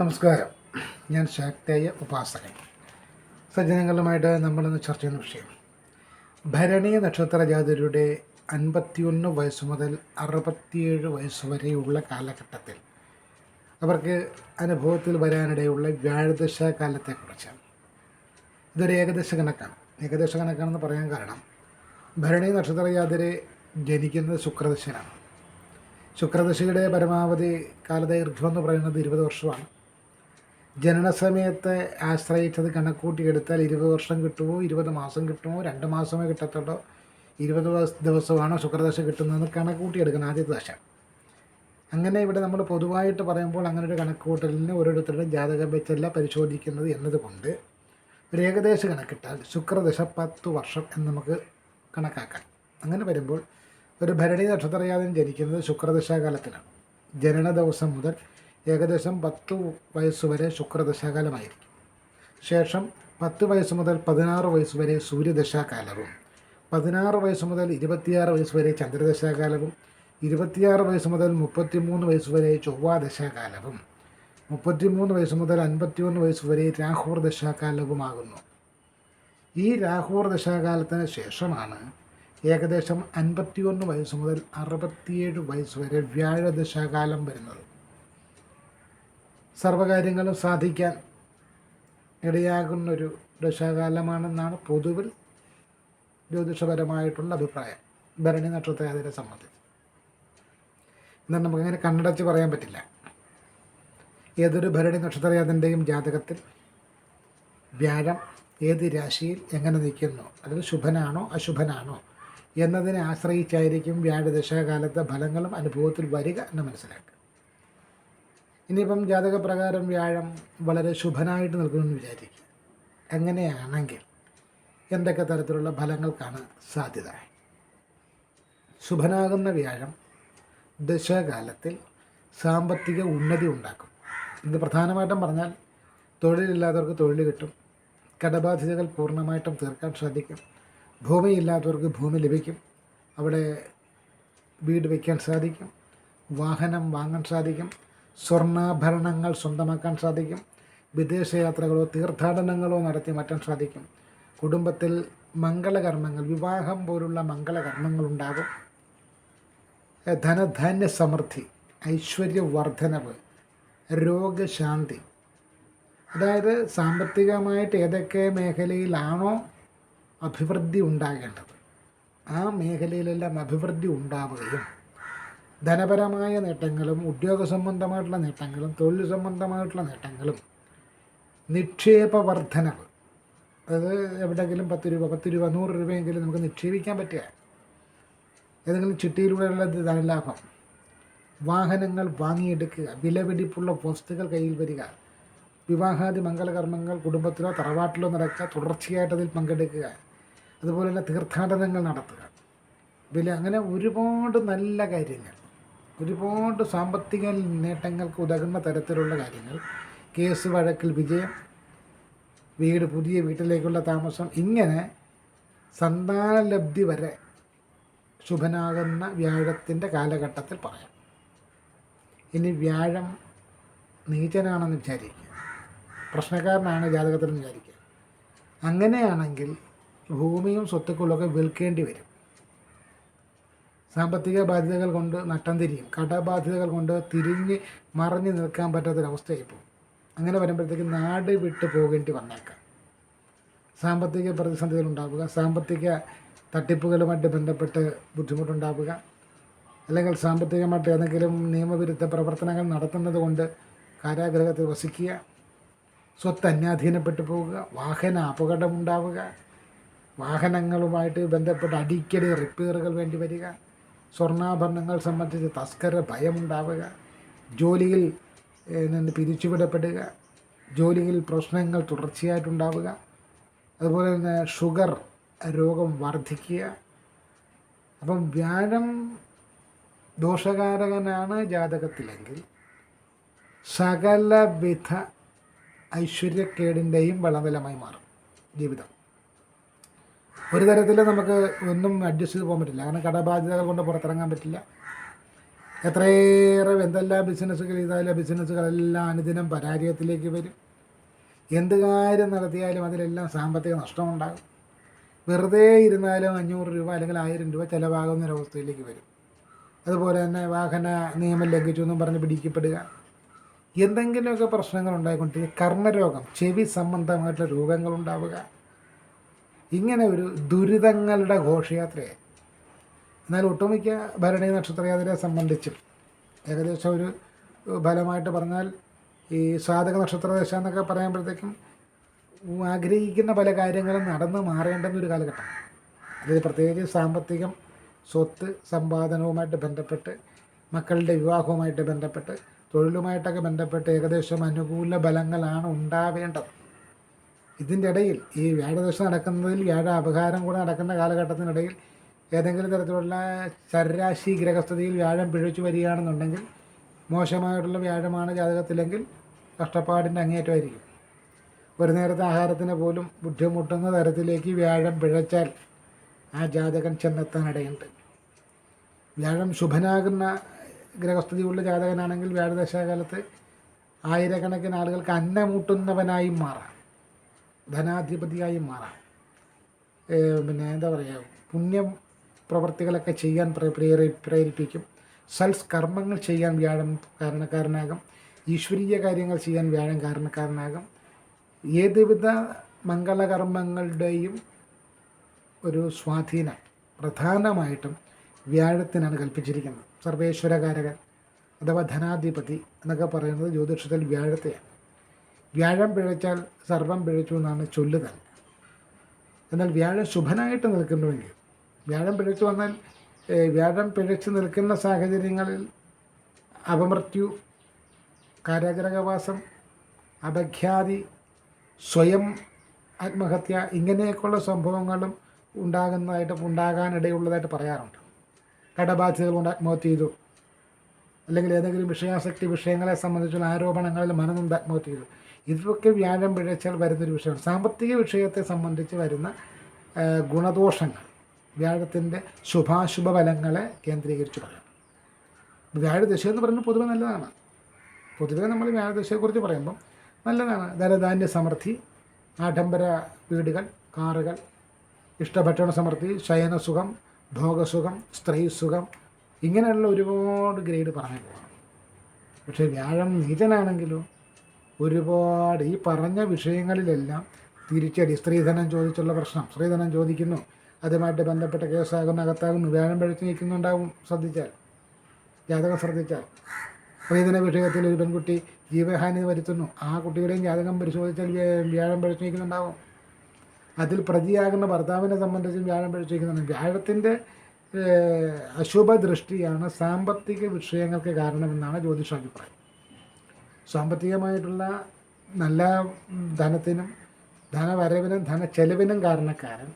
നമസ്കാരം. ഞാൻ ശാക്തേയ ഉപാസകൻ. സജ്ജനങ്ങളുമായിട്ട് നമ്മളിന്ന് ചർച്ച ചെയ്യുന്ന വിഷയം. ഭരണി നക്ഷത്ര ജാതരുടെ അൻപത്തിയൊന്ന് വയസ്സ് മുതൽ അറുപത്തിയേഴ് വയസ്സ് വരെയുള്ള കാലഘട്ടത്തിൽ അവർക്ക് അനുഭവത്തിൽ വരാനിടയുള്ള വ്യാഴദശ കാലത്തെക്കുറിച്ചാണ് ഇതൊരു ഏകദേശ കണക്കാണ്. ഏകദേശ കണക്കാണെന്ന് പറയാൻ കാരണം ഭരണി നക്ഷത്ര ജാതരെ ജനിക്കുന്നത് ശുക്രദശയിലാണ് ശുക്രദശയുടെ പരമാവധി കാലദൈർഘ്യം എന്ന് പറയുന്നത് ഇരുപത് വർഷമാണ്. ജനനസമയത്തെ ആശ്രയിച്ചത് കണക്കൂട്ടിയെടുത്താൽ ഇരുപത് വർഷം കിട്ടുമോ ഇരുപത് മാസം കിട്ടുമോ രണ്ട് മാസമേ കിട്ടത്തുള്ളൂ. ഇരുപത് ദിവസമാണ് ശുക്രദശ കിട്ടുന്നതെന്ന് കണക്കൂട്ടിയെടുക്കണം ആദ്യത്തെ ദശ. അങ്ങനെ ഇവിടെ നമ്മൾ പൊതുവായിട്ട് പറയുമ്പോൾ അങ്ങനെ ഒരു കണക്കുകൂട്ടലിന് ഓരോരുത്തരുടെ ജാതക വെച്ചല്ല പരിശോധിക്കുന്നത് എന്നതുകൊണ്ട് ഒരു ഏകദേശ കണക്കിട്ടാൽ ശുക്രദശ പത്ത് വർഷം എന്ന് നമുക്ക് കണക്കാക്കാം. അങ്ങനെ വരുമ്പോൾ ഒരു ഭരണി നക്ഷത്രയാതൻ ജനിക്കുന്നത് ശുക്രദശാകാലത്തിലാണ്. ജനന ദിവസം മുതൽ ഏകദേശം പത്ത് വയസ്സ് വരെ ശുക്രദശാകാലമായിരിക്കും. ശേഷം പത്ത് വയസ്സ് മുതൽ പതിനാറ് വയസ്സ് വരെ സൂര്യദശാകാലവും പതിനാറ് വയസ്സ് മുതൽ ഇരുപത്തിയാറ് വയസ്സ് വരെ ചന്ദ്രദശാകാലവും ഇരുപത്തിയാറ് വയസ്സ് മുതൽ മുപ്പത്തിമൂന്ന് വയസ്സ് വരെ ചൊവ്വാദശാകാലവും മുപ്പത്തിമൂന്ന് വയസ്സ് മുതൽ അൻപത്തിയൊന്ന് വയസ്സ് വരെ രാഹുർ ദശാകാലവുമാകുന്നു ഈ രാഹുർ ദശാകാലത്തിന് ശേഷമാണ് ഏകദേശം അൻപത്തിയൊന്ന് വയസ്സ് മുതൽ അറുപത്തിയേഴ് വയസ്സ് വരെ വ്യാഴദശാകാലം വരുന്നത്. സർവകാര്യങ്ങളും സാധിക്കാൻ ഇടയാകുന്നൊരു ദശാകാലമാണെന്നാണ് പൊതുവിൽ ജ്യോതിഷപരമായിട്ടുള്ള അഭിപ്രായം. ഭരണി നക്ഷത്രജാതിരെ സംബന്ധിച്ച്. എന്നാൽ നമുക്കങ്ങനെ കണ്ണടച്ച് പറയാൻ പറ്റില്ല. ഏതൊരു ഭരണി നക്ഷത്രജാതന്റെയും ജാതകത്തിൽ വ്യാഴം ഏത് രാശിയിൽ എങ്ങനെ നിൽക്കുന്നു അതിൽ ശുഭനാണോ അശുഭനാണോ എന്നതിനെ ആശ്രയിച്ചായിരിക്കും വ്യാഴദശാകാലത്തെ ഫലങ്ങളും അനുഭവത്തിൽ വരിക എന്ന് മനസ്സിലാക്കുക. ഇനിയിപ്പം ജാതകപ്രകാരം വ്യാഴം വളരെ ശുഭനായിട്ട് നിൽക്കുമെന്ന് വിചാരിക്കുക. അങ്ങനെയാണെങ്കിൽ എന്തൊക്കെ തരത്തിലുള്ള ഫലങ്ങൾക്കാണ് സാധ്യത? ശുഭനാകുന്ന വ്യാഴം ദശകാലത്തിൽ സാമ്പത്തിക ഉന്നതി ഉണ്ടാക്കും. ഇത് പ്രധാനമായിട്ടും പറഞ്ഞാൽ തൊഴിലില്ലാത്തവർക്ക് തൊഴിൽ കിട്ടും. കടബാധ്യതകൾ പൂർണമായിട്ടും തീർക്കാൻ സാധിക്കും ഭൂമിയില്ലാത്തവർക്ക് ഭൂമി ലഭിക്കും. അവിടെ വീട് വയ്ക്കാൻ സാധിക്കും. വാഹനം വാങ്ങാൻ സാധിക്കും. സ്വർണാഭരണങ്ങൾ സ്വന്തമാക്കാൻ സാധിക്കും. വിദേശയാത്രകളോ തീർത്ഥാടനങ്ങളോ നടത്തി മാറ്റാൻ സാധിക്കും. കുടുംബത്തിൽ മംഗളകർമ്മങ്ങൾ വിവാഹം പോലുള്ള മംഗളകർമ്മങ്ങൾ ഉണ്ടാകും. ധനധാന്യ സമൃദ്ധി ഐശ്വര്യവർദ്ധനവ് രോഗശാന്തി. അതായത് സാമ്പത്തികമായിട്ട് ഏതൊക്കെ മേഖലയിലാണോ അഭിവൃദ്ധി ഉണ്ടാകേണ്ടത് ആ മേഖലയിലെല്ലാം അഭിവൃദ്ധി ഉണ്ടാവുകയും ധനപരമായ നേട്ടങ്ങളും ഉദ്യോഗ സംബന്ധമായിട്ടുള്ള നേട്ടങ്ങളും തൊഴിൽ സംബന്ധമായിട്ടുള്ള നേട്ടങ്ങളും. നിക്ഷേപ വർധനവ് അതായത് എവിടെയെങ്കിലും പത്ത് രൂപ പത്ത് രൂപ നൂറ് രൂപയെങ്കിലും നമുക്ക് നിക്ഷേപിക്കാൻ പറ്റുക. ഏതെങ്കിലും ചിട്ടിയിലൂടെയുള്ള ധനലാഭം. വാഹനങ്ങൾ വാങ്ങിയെടുക്കുക വിലപിടിപ്പുള്ള വസ്തുക്കൾ കയ്യിൽ വരിക വിവാഹാദി മംഗളകർമ്മങ്ങൾ കുടുംബത്തിലോ തറവാട്ടിലോ നടക്കുക തുടർച്ചയായിട്ട് അതിൽ പങ്കെടുക്കുക അതുപോലെ തന്നെ തീർത്ഥാടനങ്ങൾ നടത്തുക. വില അങ്ങനെ ഒരുപാട് നല്ല കാര്യങ്ങൾ. ഒരുപാട് സാമ്പത്തിക നേട്ടങ്ങൾക്ക് ഉതകുന്ന തരത്തിലുള്ള കാര്യങ്ങൾ. കേസ് വഴക്കിൽ വിജയം വീട് പുതിയ വീട്ടിലേക്കുള്ള താമസം ഇങ്ങനെ സന്താനലബ്ധി വരെ ശുഭനാകുന്ന വ്യാഴത്തിന്റെ കാലഘട്ടത്തിൽ പറയാം. ഇനി വ്യാഴം നീചനാണെന്ന് വിചാരിക്കുക. പ്രശ്നക്കാരനാണ് ജാതകത്തിൽ വിചാരിക്കുക. അങ്ങനെയാണെങ്കിൽ ഭൂമിയും സ്വത്തുക്കളൊക്കെ വിൽക്കേണ്ടി വരും. സാമ്പത്തിക ബാധ്യതകൾ കൊണ്ട് നട്ടം തിരിയും. കടബാധ്യതകൾ കൊണ്ട് തിരിഞ്ഞ് മറിഞ്ഞ് നിൽക്കാൻ പറ്റാത്തൊരവസ്ഥയായി പോകും. അങ്ങനെ വരുമ്പോഴത്തേക്ക് നാട് വിട്ട് പോകേണ്ടി വന്നേക്കാം. സാമ്പത്തിക പ്രതിസന്ധികൾ ഉണ്ടാവുക സാമ്പത്തിക തട്ടിപ്പുകളുമായിട്ട് ബന്ധപ്പെട്ട് ബുദ്ധിമുട്ടുണ്ടാവുക അല്ലെങ്കിൽ സാമ്പത്തികമായിട്ട് ഏതെങ്കിലും നിയമവിരുദ്ധ പ്രവർത്തനങ്ങൾ നടത്തുന്നത് കൊണ്ട് കാരാഗ്രഹത്തിൽ വസിക്കുക സ്വത്ത് അന്യാധീനപ്പെട്ടു പോവുക വാഹന അപകടമുണ്ടാവുക വാഹനങ്ങളുമായിട്ട് ബന്ധപ്പെട്ട് അടിക്കടി റിപ്പയറുകൾ വേണ്ടി വരിക സ്വർണാഭരണങ്ങൾ സംബന്ധിച്ച് തസ്കര ഭയമുണ്ടാവുക. ജോലിയിൽ നിന്ന് പിരിച്ചുവിടപ്പെടുക. ജോലിയിൽ പ്രശ്നങ്ങൾ തുടർച്ചയായിട്ടുണ്ടാവുക. അതുപോലെ തന്നെ ഷുഗർ രോഗം വർദ്ധിക്കുക അപ്പം വ്യാഴം ദോഷകാരകനാണ് ജാതകത്തിലെങ്കിൽ സകലവിധ ഐശ്വര്യക്കേടിന്റെയും വളനിലമായി മാറും ജീവിതം. ഒരു തരത്തിൽ നമുക്ക് ഒന്നും അഡ്ജസ്റ്റ് ചെയ്ത് പോകാൻ പറ്റില്ല. കാരണം കടബാധ്യതകൾ കൊണ്ട് പുറത്തിറങ്ങാൻ പറ്റില്ല. എത്രയേറെ എന്തെല്ലാം ബിസിനസ്സുകൾ ചെയ്താലും ബിസിനസ്സുകളെല്ലാം അനുദിനം പരാജയത്തിലേക്ക് വരും. എന്ത് കാര്യം നടത്തിയാലും അതിലെല്ലാം സാമ്പത്തിക നഷ്ടമുണ്ടാകും. വെറുതെ ഇരുന്നാലും അഞ്ഞൂറ് രൂപ അല്ലെങ്കിൽ ആയിരം രൂപ ചിലവാകുന്ന ഒരവസ്ഥയിലേക്ക് വരും. അതുപോലെ തന്നെ വാഹന നിയമം ലംഘിച്ചു എന്നും പറഞ്ഞ് പിടിക്കപ്പെടുക. എന്തെങ്കിലുമൊക്കെ പ്രശ്നങ്ങൾ ഉണ്ടായിക്കൊണ്ടിരിക്കുക കർമ്മരോഗം ചെവി സംബന്ധമായിട്ടുള്ള രോഗങ്ങൾ ഉണ്ടാവുക. ഇങ്ങനെ ഒരു ദുരിതങ്ങളുടെ ഘോഷയാത്രയായി. എന്നാൽ ഒട്ടുമിക്ക ഭരണി നക്ഷത്രയാത്രയെ സംബന്ധിച്ചും ഏകദേശം ഒരു ഫലമായിട്ട് പറഞ്ഞാൽ ഈ സാധക നക്ഷത്രദേശ എന്നൊക്കെ പറയുമ്പോഴത്തേക്കും ആഗ്രഹിക്കുന്ന പല കാര്യങ്ങളും നടന്നു മാറേണ്ടെന്നൊരു കാലഘട്ടം. അതായത് പ്രത്യേകിച്ച് സാമ്പത്തികം സ്വത്ത് സമ്പാദനവുമായിട്ട് ബന്ധപ്പെട്ട് മക്കളുടെ വിവാഹവുമായിട്ട് ബന്ധപ്പെട്ട് തൊഴിലുമായിട്ടൊക്കെ ബന്ധപ്പെട്ട് ഏകദേശം അനുകൂല ബലങ്ങളാണ് ഉണ്ടാവേണ്ടത്. ഇതിന്റെ ഇടയിൽ ഈ വ്യാഴദശ നടക്കുന്നതിൽ വ്യാഴ അപകാരം കൂടെ നടക്കുന്ന കാലഘട്ടത്തിനിടയിൽ ഏതെങ്കിലും തരത്തിലുള്ള ചരരാശി ഗ്രഹസ്ഥിതിയിൽ വ്യാഴം പിഴച്ചു വരികയാണെന്നുണ്ടെങ്കിൽ മോശമായിട്ടുള്ള വ്യാഴമാണ് ജാതകത്തിലെങ്കിൽ കഷ്ടപ്പാടിന്റെ അങ്ങേറ്റമായിരിക്കും. ഒരു നേരത്തെ ആഹാരത്തിന് പോലും ബുദ്ധിമുട്ടുന്ന തരത്തിലേക്ക് വ്യാഴം പിഴച്ചാൽ ആ ജാതകൻ ചെന്നെത്താനിടയുണ്ട് വ്യാഴം ശുഭനാകുന്ന ഗ്രഹസ്ഥിതിയുള്ള ജാതകനാണെങ്കിൽ വ്യാഴദശാകാലത്ത് ആയിരക്കണക്കിന് ആളുകൾക്ക് അന്നമൂട്ടുന്നവനായും മാറാം. ധനാധിപതിയായും മാറാം. പിന്നെ എന്താ പറയുക പുണ്യം പ്രവർത്തികളൊക്കെ ചെയ്യാൻ പ്രേ- പ്രേരി പ്രേരിപ്പിക്കും. സൽസ്കർമ്മങ്ങൾ ചെയ്യാൻ വ്യാഴം കാരണക്കാരനാകും. ഈശ്വരീയ കാര്യങ്ങൾ ചെയ്യാൻ വ്യാഴം കാരണക്കാരനാകും. ഏതുവിധ മംഗളകർമ്മങ്ങളുടെയും ഒരു സ്വാധീനം പ്രധാനമായിട്ടും വ്യാഴത്തിനാണ് കൽപ്പിച്ചിരിക്കുന്നത്. സർവേശ്വരകാരകൻ അഥവാ ധനാധിപതി എന്നൊക്കെ പറയുന്നത് ജ്യോതിഷത്തിൽ വ്യാഴത്തെയാണ്. വ്യാഴം പിഴച്ചാൽ സർവം പിഴച്ചു എന്നാണ് ചൊല്ല് തന്നെ എന്നാൽ വ്യാഴം ശുഭനായിട്ട് നിൽക്കുന്നുവെങ്കിൽ വ്യാഴം പിഴച്ചു വന്നാൽ വ്യാഴം പിഴച്ചു നിൽക്കുന്ന സാഹചര്യങ്ങളിൽ അപമൃത്യു കാരാഗ്രഹവാസം അപഖ്യാതി സ്വയം ആത്മഹത്യ ഇങ്ങനെയൊക്കെയുള്ള സംഭവങ്ങളും ഉണ്ടാകുന്നതായിട്ട് ഉണ്ടാകാനിടയുള്ളതായിട്ട് പറയാറുണ്ട്. കടബാധ്യതകൾ കൊണ്ട് ആത്മഹത്യ ചെയ്തു അല്ലെങ്കിൽ ഏതെങ്കിലും വിഷയാസക്തി വിഷയങ്ങളെ സംബന്ധിച്ചുള്ള ആരോപണങ്ങളിൽ മനനൊന്ന് ആത്മഹത്യ ചെയ്തു. ഇതൊക്കെ വ്യാഴം പിഴച്ചാൽ വരുന്നൊരു വിഷയമാണ്. സാമ്പത്തിക വിഷയത്തെ സംബന്ധിച്ച് വരുന്ന ഗുണദോഷങ്ങൾ വ്യാഴത്തിന്റെ ശുഭാശുഭ ഫലങ്ങളെ കേന്ദ്രീകരിച്ച് പറയാം. വ്യാഴദശ എന്ന് പറയുന്നത് പൊതുവെ നല്ലതാണ്. പൊതുവെ നമ്മൾ വ്യാഴദശയെക്കുറിച്ച് പറയുമ്പം നല്ലതാണ്. ധനധാന്യ സമൃദ്ധി ആഡംബര വീടുകൾ കാറുകൾ ഇഷ്ടഭക്ഷണ സമൃദ്ധി ശയനസുഖം ഭോഗസുഖം സ്ത്രീസുഖം ഇങ്ങനെയുള്ള ഒരുപാട് ഗ്രേഡ് പറഞ്ഞു പോകണം. പക്ഷേ വ്യാഴം നീചനാണെങ്കിലോ ഒരുപാട് ഈ പറഞ്ഞ വിഷയങ്ങളിലെല്ലാം തിരിച്ചടി. സ്ത്രീധനം ചോദിച്ചുള്ള പ്രശ്നം. സ്ത്രീധനം ചോദിക്കുന്നു. അതുമായിട്ട് ബന്ധപ്പെട്ട കേസാകുന്നു അകത്താകുന്നു വേണം പഴച്ചു നിൽക്കുന്നുണ്ടാവും ശ്രദ്ധിച്ചാൽ. ജാതകം ശ്രദ്ധിച്ചാൽ. സ്ത്രീധന വിഷയത്തിൽ ഒരു പെൺകുട്ടി ജീവഹാനി വരുത്തുന്നു. ആ കുട്ടിയുടെയും ജാതകം പരിശോധിച്ചാൽ വ്യ- വ്യാഴം പഴച്ചു നിൽക്കുന്നുണ്ടാവും. അതിൽ പ്രതിയാകുന്ന ഭർത്താവിനെ സംബന്ധിച്ചും വ്യാഴം പഴച്ചു നിൽക്കുന്നുണ്ട്. വ്യാഴത്തിന്റെ അശുഭദൃഷ്ടിയാണ് അശുഭ ദൃഷ്ടിയാണ് സാമ്പത്തിക വിഷയങ്ങൾക്ക് കാരണമെന്നാണ് ജ്യോതിഷാഭിപ്രായം. സാമ്പത്തികമായിട്ടുള്ള നല്ല ധനത്തിനും ധനവരവിനും ധനച്ചെലവിനും കാരണക്കാരൻ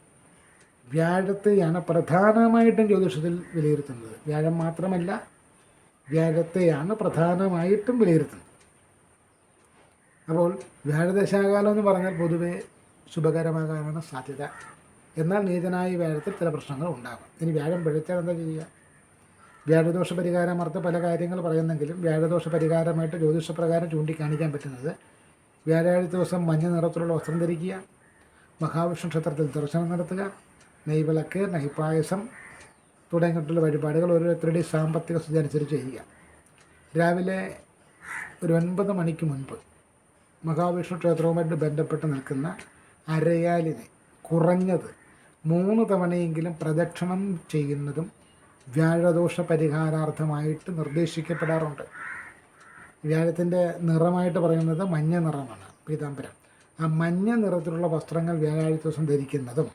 വ്യാഴത്തെയാണ് പ്രധാനമായിട്ടും ജ്യോതിഷത്തിൽ വിലയിരുത്തുന്നത്. വ്യാഴം മാത്രമല്ല വ്യാഴത്തെയാണ് പ്രധാനമായിട്ടും വിലയിരുത്തുന്നത്. അപ്പോൾ വ്യാഴദശാകാലം എന്ന് പറഞ്ഞാൽ പൊതുവെ ശുഭകരമാകാനാണ് സാധ്യത. എന്നാൽ നീതനായ വ്യാഴത്തിൽ ചില പ്രശ്നങ്ങൾ ഉണ്ടാകും. ഇനി വ്യാഴം പിഴച്ചാൽ എന്താ ചെയ്യുക? വ്യാഴദോഷ പരിഹാരമർത്ഥ പല കാര്യങ്ങൾ പറയുന്നെങ്കിലും വ്യാഴദോഷ പരിഹാരമായിട്ട് ജ്യോതിഷപ്രകാരം ചൂണ്ടിക്കാണിക്കാൻ പറ്റുന്നത്. വ്യാഴാഴ്ച ദിവസം മഞ്ഞ നിറത്തിലുള്ള വസ്ത്രം ധരിക്കുക മഹാവിഷ്ണു ക്ഷേത്രത്തിൽ ദർശനം നടത്തുക നെയ്വിളക്ക് നെയ്പായസം തുടങ്ങിയിട്ടുള്ള വഴിപാടുകൾ ഓരോരുത്തരുടെയും സാമ്പത്തിക സ്ഥിതി അനുസരിച്ച് ചെയ്യുക. രാവിലെ ഒരു ഒൻപത് മണിക്ക് മുൻപ് മഹാവിഷ്ണു ക്ഷേത്രവുമായിട്ട് ബന്ധപ്പെട്ട് നിൽക്കുന്ന അരയാലിനെ കുറഞ്ഞത് മൂന്ന് തവണയെങ്കിലും പ്രദക്ഷിണം ചെയ്യുന്നതും വ്യാഴദോഷ പരിഹാരാർത്ഥമായിട്ട് നിർദ്ദേശിക്കപ്പെടാറുണ്ട്. വ്യാഴത്തിന്റെ നിറമായിട്ട് പറയുന്നത് മഞ്ഞ നിറമാണ് പീതാംബരം. ആ മഞ്ഞ നിറത്തിലുള്ള വസ്ത്രങ്ങൾ വ്യാഴാഴ്ച ദിവസം ധരിക്കുന്നതും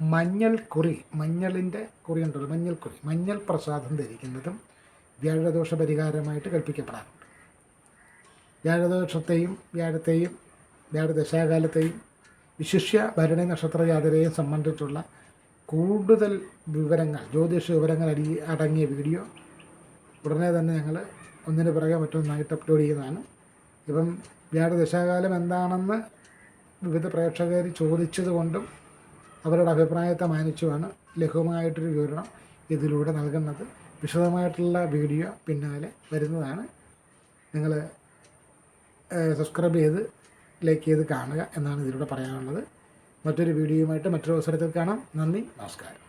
മഞ്ഞൾ കുറി മഞ്ഞളിന്റെ കുറി ഉണ്ടല്ലോ മഞ്ഞൾ കുറി മഞ്ഞൾ പ്രസാദം ധരിക്കുന്നതും വ്യാഴദോഷ പരിഹാരമായിട്ട് കൽപ്പിക്കപ്പെടാറുണ്ട്. വ്യാഴദോഷത്തെയും വ്യാഴത്തെയും വ്യാഴദശാകാലത്തെയും വിശിഷ്യ ഭരണി നക്ഷത്ര ജാതരയെ സംബന്ധിച്ചുള്ള കൂടുതൽ വിവരങ്ങൾ ജ്യോതിഷ വിവരങ്ങൾ അടി അടങ്ങിയ വീഡിയോ. ഉടനെ തന്നെ ഞങ്ങൾ ഒന്നിന് പിറകെ മറ്റൊന്നായിട്ട് അപ്ലോഡ് ചെയ്യുന്നതാണ്. ഇപ്പം വ്യാഴദശാകാലം എന്താണെന്ന് വിവിധ പ്രേക്ഷകർ ചോദിച്ചതുകൊണ്ടും അവരുടെ അഭിപ്രായത്തെ മാനിച്ചുമാണ് ലഘുവായിട്ടൊരു വിവരണം ഇതിലൂടെ നൽകുന്നത്. വിശദമായിട്ടുള്ള വീഡിയോ പിന്നാലെ വരുന്നതാണ്. നിങ്ങൾ സബ്സ്ക്രൈബ് ചെയ്ത് ലൈക്ക് ചെയ്ത് കാണുക എന്നാണ് ഇതിലൂടെ പറയാനുള്ളത്. മറ്റൊരു വീഡിയോയുമായിട്ട് മറ്റൊരു അവസരത്തിൽ കാണാം. നന്ദി. നമസ്കാരം.